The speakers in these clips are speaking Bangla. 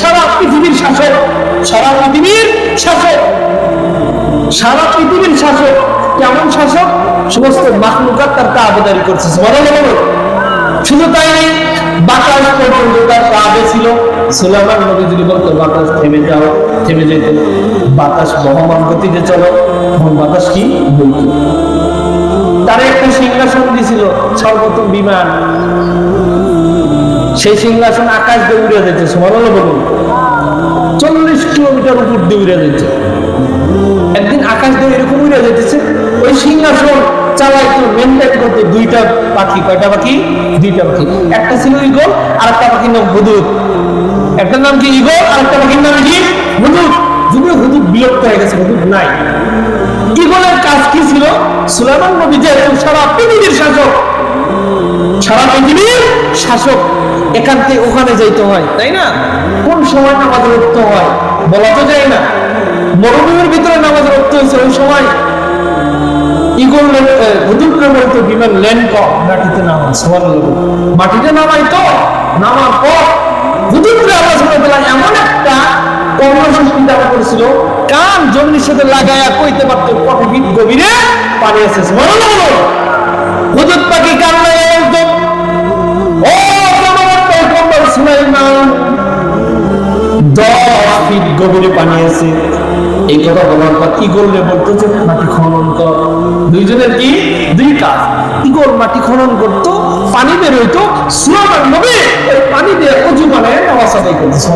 সারা পৃথিবীর শাসক, সারা পৃথিবীর শাসক, সারা পৃথিবীর শাসক, কেমন শাসক? সমস্ত মাখলুকাত তার তাবেদারি করছে। শুধু তাই নেই, বাতাস পর্যন্ত তার কাবে ছিল। সুলাইমান নবী যদি বলতো, বাতাস থেমে যাও, থেমে যেত। বাতাস বহমান গতিতে চলো এবং বাতাস কি? বইত। তার একটা সিংহাসন দিছিল, সর্বপ্রথম বিমান। সেই সিংহাসন আকাশ দিয়ে উড়ে যেতে সুবহানাল্লাহ বলুন চল্লিশ কিলোমিটার উপর দিয়ে উড়ে যেতে একদিন আকাশ দিয়ে এরকম উড়ে যেতেছে ওই সিংহাসন চালাইতো মেনটেন করতো দুইটা পাখি। কয়টা পাখি? দুইটা পাখি। একটা ছিল আর একটা পাখির নাম একটা নাম কি ইগল আর একটা পাখির নাম কি হুদুদ? যদিও হুদুদ হয়ে গেছে, হুদুদ নাই। ইগলের কাজ কি ছিল? সুলাইমান নবী যেহেতু সারা পৃথিবীর শাসক, সারা পৃথিবীর শাসক এখান থেকে ওখানে যাইতে হয়, তাই না? কোন সময় নামাজ রক্ত হয় বলা তো যায় না। মরুভূমির ভিতরে নামাজ রক্ত হয়েছে ওই সময়। ইগল বলতো বিমান ল্যান্ড কর মাটিতে নামা সবার মাটিতে নামাই তো, নামার পর আওয়াজ করে দিলাম এমন একটা কর্মশক্তি দান করেছিল। কান জমির সাথে লাগায়া কইতে পারতো, কত গভীরে পানি আছে হুদুদ পাখি কান গভীরে পানি আছে। এই কথা বলার পর ইগলরে বলতো যে মাটি খনন কর। দুইজনের কি? দুই কাজ ইগল মাটি খনন করতো, পানি বের হইতো সুলাইমান নবী ওই পানি দিয়ে অজু বানায় নামাজ আদায় করতো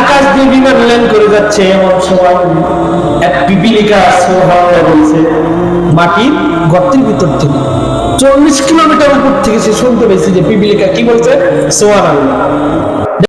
আকাশ দিয়ে বিমান ল্যান্ড করে যাচ্ছে এমন সময় এক পিপিলিকা সোহানা বলছে মাটির গর্তের ভিতর থেকে চল্লিশ কিলোমিটার উপর থেকে সে শুনতে পেয়েছে যে পিপিলিকা কি বলছে? সোহান